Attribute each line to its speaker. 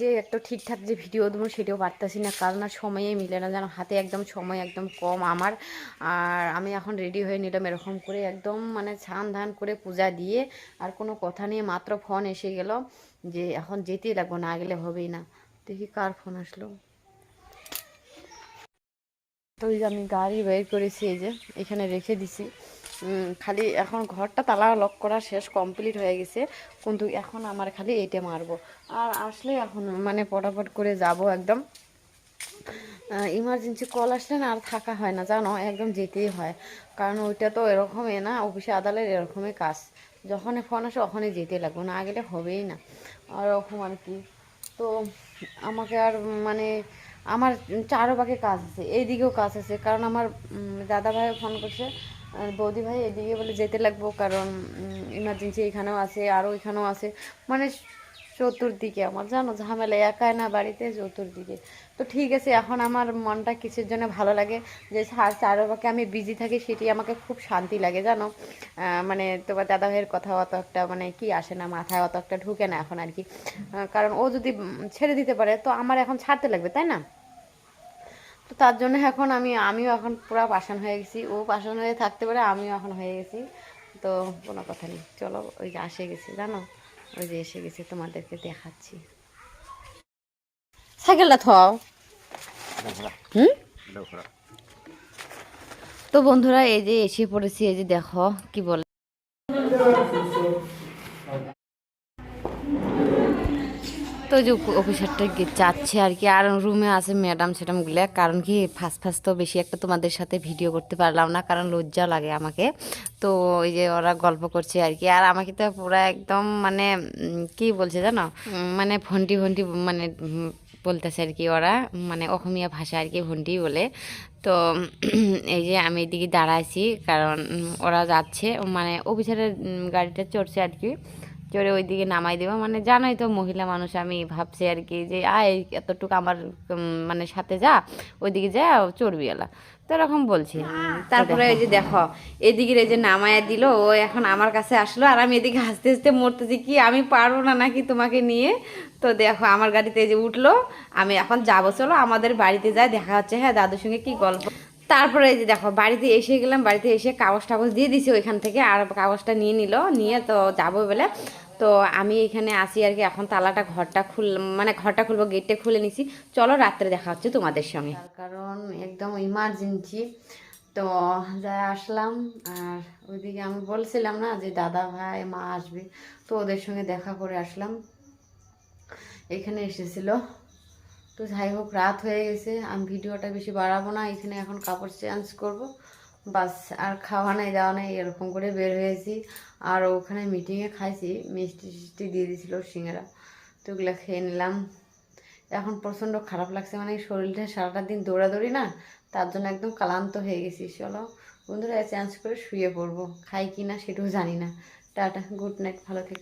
Speaker 1: যে একটা ঠিকঠাক যে ভিডিও দেবো সেটাও পারতেছি না। কারণ আর সময়ে মিলে না। যেন হাতে একদম সময় একদম কম আমার। আর আমি এখন রেডি হয়ে নিলাম এরকম করে একদম মানে ছান ধান করে পূজা দিয়ে আর কোনো কথা নিয়ে মাত্র ফোন এসে গেল যে এখন যেতেই লাগবো, না গেলে হবেই না। দেখি কার ফোন আসলো। তো আমি গাড়ি বের করেছি, এই যে এখানে রেখে দিছি। খালি এখন ঘরটা তালা লক করা শেষ কমপ্লিট হয়ে গেছে। কিন্তু এখন আমার খালি এটে মারবো। আর আসলে এখন মানে পটাপট করে যাব একদম। ইমার্জেন্সি কল আসলে না আর থাকা হয় না জানো? একদম যেতেই হয়। কারণ ওইটা তো এরকমই না অফিসে আদালত এরকমই কাজ। যখনই ফোন আসে ওখানে যেতে লাগবো না গেলে হবেই না। ওরকম আর কি। তো আমাকে আর মানে আমার চারো পাকে কাজ আছে এইদিকেও কাজ আছে। কারণ আমার উম, দাদা ভাই ফোন করছে। আর বৌদি ভাই এদিকে বলে যেতে লাগবো, কারণ ইমার্জেন্সি এখানেও আছে আরও এখানেও আছে। মানে চতুর্দিকে আমার, জানো, ঝামেলা, একাই না বাড়িতে, চতুর্দিকে। তো ঠিক আছে, এখন আমার মনটা কিসের জন্য ভালো লাগে? যে চার চারোপাকে আমি বিজি থাকি, সেটি আমাকে খুব শান্তি লাগে, জানো? মানে তোমার দাদা ভাইয়ের কথা অত একটা মানে কি আসে না, মাথায় অত একটা ঢুকে না এখন আর কি। কারণ ও যদি ছেড়ে দিতে পারে, তো আমার এখন ছাড়তে লাগবে, তাই না? তো তার জন্য এখন আমি, আমিও এখন পুরো পাশান হয়ে গেছি। ও পাশান হয়ে থাকতে পারে, আমিও এখন হয়ে গেছি। তো কোনো কথা নেই। চলো, ওই যে আসে গেছি, জানো? ওই যে এসে গেছে, তোমাদেরকে দেখাচ্ছি। সাইকেলটা থাও হুম? তো বন্ধুরা, এই যে এসে পড়েছি, এই যে দেখো, কি বলে? তো যে অফিসারটা যাচ্ছে আর কি, আর রুমে আছে ম্যাডাম সেডামগুলো কারণ কি ফার্স্ট ফার্স্ট তো বেশি একটা তোমাদের সাথে ভিডিও করতে পারলাম না, কারণ লজ্জা লাগে আমাকে। তো ওই যে ওরা গল্প করছে আর কি, আর আমাকে তো পুরো একদম মানে কি বলছে জানো? মানে ফন্টি ফন্টি মানে বলতেছে আর কি ওরা মানে অসমীয়া ভাষা আর কি ভন্টি বলে। তো এই যে আমি এদিকে দাঁড়াইছি, কারণ ওরা যাচ্ছে মানে অফিসারের গাড়িটা চড়ছে আর কি। চড়ে ওইদিকে নামাই দেবো। মানে জানোই তো মহিলা মানুষ, আমি ভাবছি আর কি যে, আয়, এতটুকু আমার মানে সাথে যা, ওইদিকে যা চড়বি এলা তো এরকম বলছি। তারপরে ওই যে দেখো, এদিকে এই যে নামায়া দিল, ও এখন আমার কাছে আসলো আর আমি এদিকে হাসতে হাসতে মরতেছি। কি, আমি পারব না নাকি তোমাকে নিয়ে? তো দেখো, আমার গাড়িতে যে উঠল, আমি এখন যাব, চলো আমাদের বাড়িতে যায়, দেখা হচ্ছে। হ্যাঁ দাদুর সঙ্গে কি গল্প? তারপরে এই যে দেখো, বাড়িতে এসে গেলাম, বাড়িতে এসে কাগজ টাগজ দিয়ে দিছি ওইখান থেকে, আর কাগজটা নিয়ে নিল, নিয়ে তো যাব বলে। তো আমি এখানে আসি আর কি। এখন তালাটা ঘরটা খুল মানে ঘরটা খুলবো, গেটটা খুলে নিছি। চলো রাত্রে দেখা হচ্ছে তোমাদের সঙ্গে। কারণ একদম ইমার্জেন্সি তো যা আসলাম। আর ওইদিকে আমি বলছিলাম না যে দাদা ভাই, মা আসবে, তো ওদের সঙ্গে দেখা করে আসলাম। এখানে এসেছিল। তো যাই হোক, রাত হয়ে গেছে। আমি ভিডিওটা বেশি বাড়াবো না। এখানে এখন কাপড় চেঞ্জ করব। বাস, আর খাওয়া নেই, দাওয়া নেই, এরকম করে বের হয়েছি। আর ওখানে মিটিংয়ে খাইছি, মিষ্টি টিষ্টি দিয়ে দিয়েছিল সিঙ্গারা। তো ওগুলো খেয়ে নিলাম। এখন প্রচণ্ড খারাপ লাগছে মানে শরীরটা সারাটা দিন দৌড়াদৌড়ি না, তার জন্য একদম ক্লান্ত হয়ে গেছি। চলো, বন্ধুরা চেঞ্জ করে শুয়ে পড়ব। খাই কি না সেটাও জানি না। টাটা গুড নাইট ভালো থেকো।